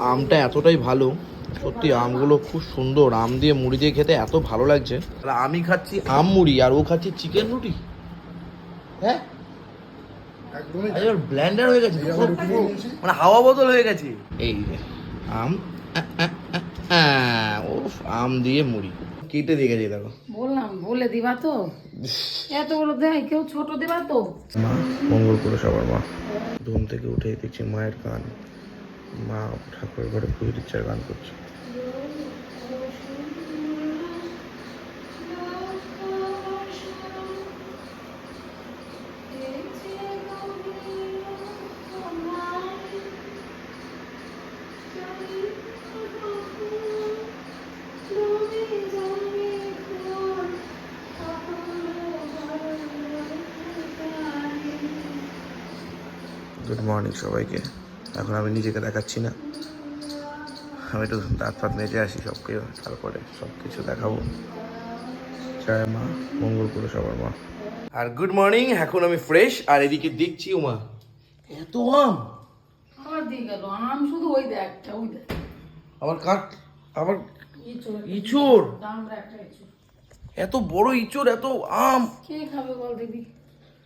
আমটা এতটাই ভালো সত্যি আমগুলো খুব সুন্দর। আম দিয়ে মুড়ি দিয়ে খেতে এত ভালো লাগছে। তাহলে আমি খাচ্ছি আম মুড়ি আর ও খাচ্ছে চিকেন রুটি। হ্যাঁ? ব্ল্যান্ডার হয়ে গেছে। মানে হাওয়া বদল হয়ে গেছে। এই যে আম ওফ আম দিয়ে মুড়ি। কেটে দিয়ে গেছে দেখো। বললাম বলে দিবা তো। এত বড় দেয় কেউ ছোট দিবা তো। মা মঙ্গল করে সবার মা। ঘুম থেকে উঠে দেখছি মায়ের গান মা ঠাকুরের ঘরে পুজো দিচ্ছে আর গান করছে। গুড মর্নিং সবাইকে। এখন আমি নিজেকে দেখাচ্ছি না। আমি একটু দাঁত ফাত মেজে আসি সবকে তারপরে সব কিছু দেখাবো। জয় মা মঙ্গল করে সবার মা। আর গুড মর্নিং এখন আমি ফ্রেশ আর এদিকে দেখছি উমা। এত আম! আমার দিয়ে গেল আম শুধু ওই দেখ একটা ওই দেখ। আবার কাঠ আবার ইঁচড় এত বড় ইঁচড় এত আম! কে খাবে বল দেখি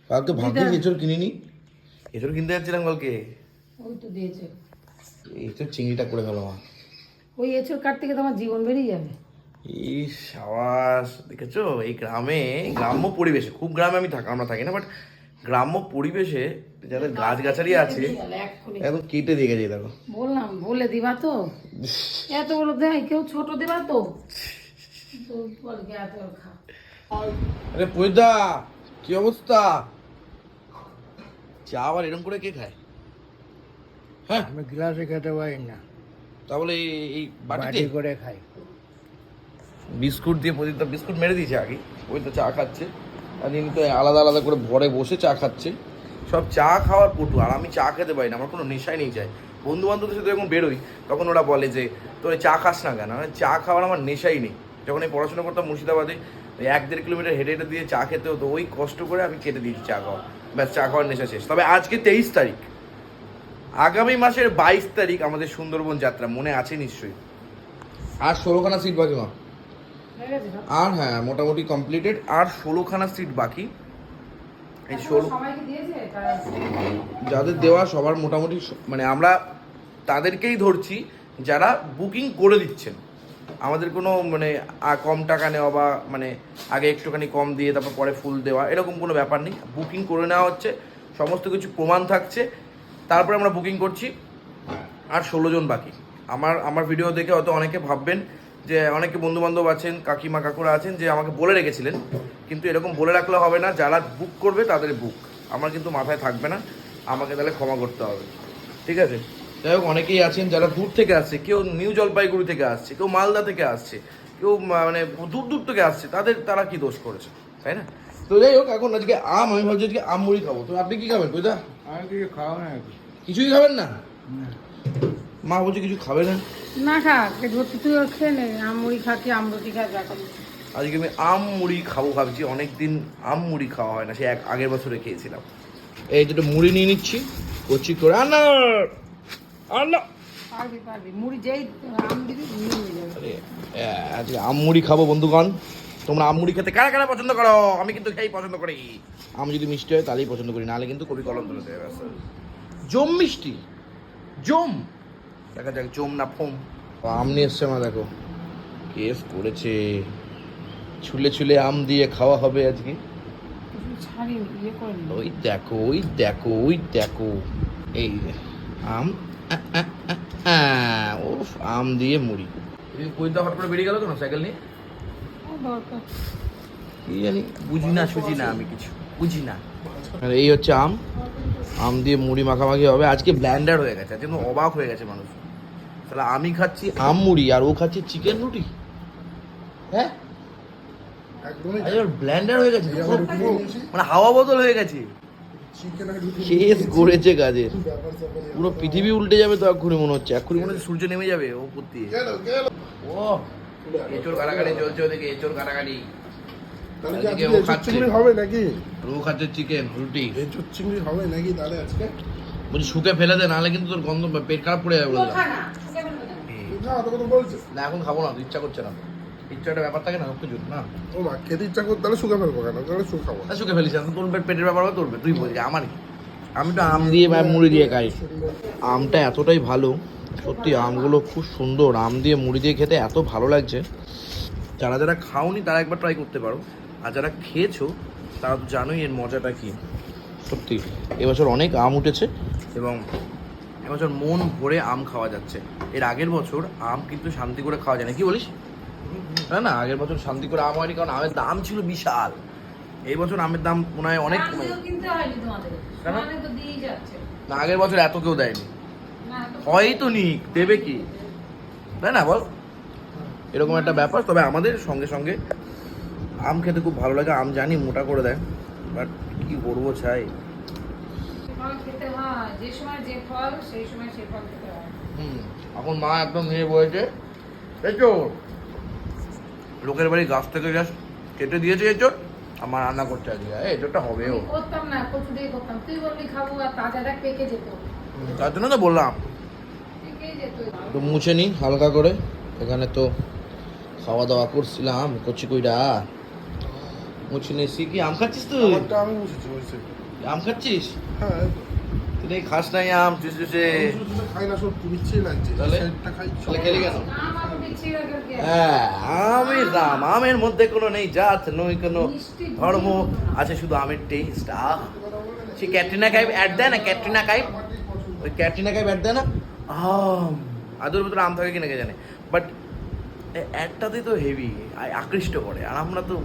কালকে ভাগ্যিস এঁচড় কিনিনি। এঁচড় কিনতে যাচ্ছিলাম কালকে। ওই তো দিয়েছে। এঁচড় চিংড়িটা করে গেল মা। ওই এঁচড় কাটতে গিয়ে তো আমার জীবন বেরিয়ে যাবে। এই সাবাস দেখেছ? এই গ্রামে গ্রাম্য পরিবেশে খুব গ্রামে আমি থাকি আমরা থাকি না বাট গ্রাম্য পরিবেশে যাদের গাছগাছালি আছে একদম কেটে দিয়ে গেছে দেখো। বললাম বলে দিবা তো। এত বড় দেয় কেউ ছোট দিবা তো। এত আরে পয়দা কি অবস্থা? চা আবার এরকম করে কে খায়? হ্যাঁ। আমি গ্লাসে খেতে পারি না। তাহলে এই- বাটিতে? বাটি করে খাই। বিস্কুট দিয়ে প্রদীপ বিস্কুট মেরে দিয়েছে আগে। ওই তো চা খাচ্ছে। আর তো আলাদা আলাদা করে ভরে বসে চা খাচ্ছে। সব চা খাওয়ার পটু আর আমি চা খেতে পারি না। আমার কোনো নেশাই নেই যায় বন্ধু বান্ধবদের সাথে যখন বেরোই তখন ওরা বলে যে তোর চা খাস না কেন? আমি, চা খাওয়ার আমার নেশাই নেই। যখন এই পড়াশোনা করতাম মুর্শিদাবাদে এক দেড় কিলোমিটার হেঁটে হেঁটে দিয়ে চা খেতে হতো। ওই কষ্ট করে আমি কেটে দিয়েছি চা খাওয়া। ব্যাস চা খাওয়ার নেশা শেষ। তবে আজকে তেইশ তারিখ। আগামী মাসের বাইশ তারিখ আমাদের সুন্দরবন যাত্রা মনে আছে নিশ্চয়ই? আর ষোলোখানা সিট বাকি মা? আর হ্যাঁ মোটামুটি কমপ্লিটেড আর ষোলোখানা সিট বাকি। এই ষোলো যাদের দেওয়া সবার মোটামুটি মানে আমরা তাদেরকেই ধরছি যারা বুকিং করে দিচ্ছেন। আমাদের কোনো মানে কম টাকা নেওয়া বা মানে আগে একটুখানি কম দিয়ে তারপর পরে ফুল দেওয়া এরকম কোনো ব্যাপার নেই। বুকিং করে নেওয়া হচ্ছে সমস্ত কিছু প্রমাণ থাকছে। তারপরে আমরা বুকিং করছি। আর ষোলো জন বাকি। আমার আমার ভিডিও দেখে হয়তো অনেকে ভাববেন যে অনেকে বন্ধু বান্ধব আছেন, কাকিমা, কাকুরা আছেন, যে আমাকে বলে রেখেছিলেন। কিন্তু এরকম বলে রাখলে হবে না, যারা বুক করবে তাদের বুক আমার কিন্তু মাথায় থাকবে না, আমাকে তাহলে ক্ষমা করতে হবে। ঠিক আছে? যাই হোক, অনেকেই আছেন যারা দূর থেকে আসছে, কেউ নিউ জলপাইগুড়ি থেকে আসছে, কেউ মালদা থেকে আসছে, কেউ মানে দূর দূর থেকে আসছে, তাদের, তারা কি দোষ করেছে? তাই না? তো যাই হোক, এখন আজকে আম, আমি ভাবছি আজকে আম মুড়ি খাব। তো আপনি কি খাবেন বুঝা আমি কিছু খাওয়া না কিছুই খাবেন না? মা বলছে কিছু খাবে না? না খা তুই খেয়ে নে আম মুড়ি খা কি আম রুটি খা যা আজকে আমি আম মুড়ি খাব ভাবছি অনেকদিন আম মুড়ি খাওয়া হয় না সে এক আগের বছরে খেয়েছিলাম। এই দুটো মুড়ি নিয়ে নিচ্ছি কচি করে আনা আনা পারবি পারবি মুড়ি যেই আম দিবি নিয়ে নিয়ে যাবে আজকে আম মুড়ি খাব বন্ধুগণ। তোমরা আম মুড়ি খেতে কারা কারা পছন্দ করো? আমি কিন্তু খেয়েই পছন্দ করি। আম যদি মিষ্টি হয়, তাহলেই পছন্দ করি, নাহলে কিন্তু কবি কলম তুলে দেবে। জম মিষ্টি। জম। দেখা যাক, জম না ফোম। আম নিয়ে এসছে মা, দেখো। কেস করেছে। ছুলে ছুলে আম দিয়ে খাওয়া হবে আজকে। ওই দেখো ওই দেখো ওই দেখো। এই আম আম দিয়ে মুড়ি। কইতা হট করে বেরিয়ে গেল কেন? সাইকেল নিয়ে? দরকার। কি জানি বুঝি না সুঝি না আমি কিছু বুঝি না। আর এই হচ্ছে আম। আম দিয়ে মুড়ি মাখামাখি হবে। আজকে ব্ল্যান্ডার হয়ে গেছে আজকে অবাক হয়ে গেছে মানুষ। তাহলে আমি খাচ্ছি আম মুড়ি আর ও খাচ্ছে চিকেন রুটি। হ্যাঁ? ব্ল্যান্ডার হয়ে গেছে। মানে হাওয়া বদল হয়ে গেছে। কেস করেছে কাজের। পুরো পৃথিবী উল্টে যাবে তো এক্ষুনি মনে হচ্ছে। এক্ষুনি মনে হচ্ছে সূর্য নেমে যাবে ও করতে। ও এচোর কাটাকাটি চলছে ওদিকে এচোর কাটাকাটি। তাহলে কি আজকে ও চিংড়ি হবে নাকি? রু খাচ্ছে চিকেন রুটি। এঁচোড় চিংড়ি হবে নাকি তাহলে আজকে? শুকে ফেলে দে নাহলে কিন্তু তোর গন্ধ পেট খারাপ পড়ে যাবে বলে না না। না এখন খাব না ইচ্ছা করছে না। ইচ্ছা একটা ব্যাপার থাকে না সব কিছু না? ও মা খেতে ইচ্ছা করতে তাহলে শুকে ফেলব কেন? তাহলে শুকে খাব। তা শুকে ফেলিস এখন তোর পেট- পেটের ব্যাপার হবে তোর তুই আমার আমি তো আম দিয়ে বা মুড়ি দিয়ে খাই। আমটা এতটাই ভালো সত্যি আমগুলো খুব সুন্দর। আম দিয়ে মুড়ি দিয়ে খেতে এত ভালো লাগছে। যারা যারা খাওনি তারা একবার ট্রাই করতে পারো। আর যারা খেয়েছো তারা তো জানোই এর মজাটা কি। সত্যি এবছর অনেক আম উঠেছে এবং এবছর মন ভরে আম খাওয়া যাচ্ছে। এর আগের বছর আম কিন্তু শান্তি করে খাওয়া যায় না কি বলিস? না না আগের বছর শান্তি করে আম হয়নি কারণ আমের দাম ছিল বিশাল। এই বছর আমের দাম মনে হয় অনেক কমে না আগের বছর এত কেউ দেয়নি। হয়তো নিক দেবে কি? তাই না বল? এরকম একটা ব্যাপার। তবে আমাদের সঙ্গে সঙ্গে আম খেতে খুব ভালো লাগে আম জানি মোটা করে দেয়। বাট কি করব চাই হয় হয়। এখন মা একদম নিয়ে বয়েছে। তো লোকের বাড়ি গাছ থেকে জাস্ট কেটে দিয়েছে এঁচড় আমার রান্না করতে আজকে এঁচড়টা হবেও। করতাম না করতাম। তুই বললি খাব আর তাজাটা পেকে যেত। তার জন্য তো বললাম। তো মুছে নিই হালকা করে। এখানে তো খাওয়া দাওয়া করছিলাম কচি কইরা। মুছে নিয়েছি কি আম খাচ্ছিস তুই? আমি বসে আম খাচ্ছিস? হ্যাঁ। তুই খাস নাই আম চুষে খাই না সব মিচ্ছে লাগছে। তাহলে? তাহলে খেলি কেন? হয়ে গেল হ্যাঁ আমের দাম। আমের মধ্যে কোনো নেই জাত নই কোনো ধর্ম। আছে শুধু আমের টেস্ট আহ। সে ক্যাটরিনা কাইফ অ্যাড দেয় না? ক্যাটরিনা কাইফ? ওই ক্যাটরিনা কাইফ অ্যাড দেয় না? আম আদর ভিতরে আম থাকে কিনা কে জানে? বাট অ্যাডটাতেই তো হেভি আকৃষ্ট করে। আর আমরা তো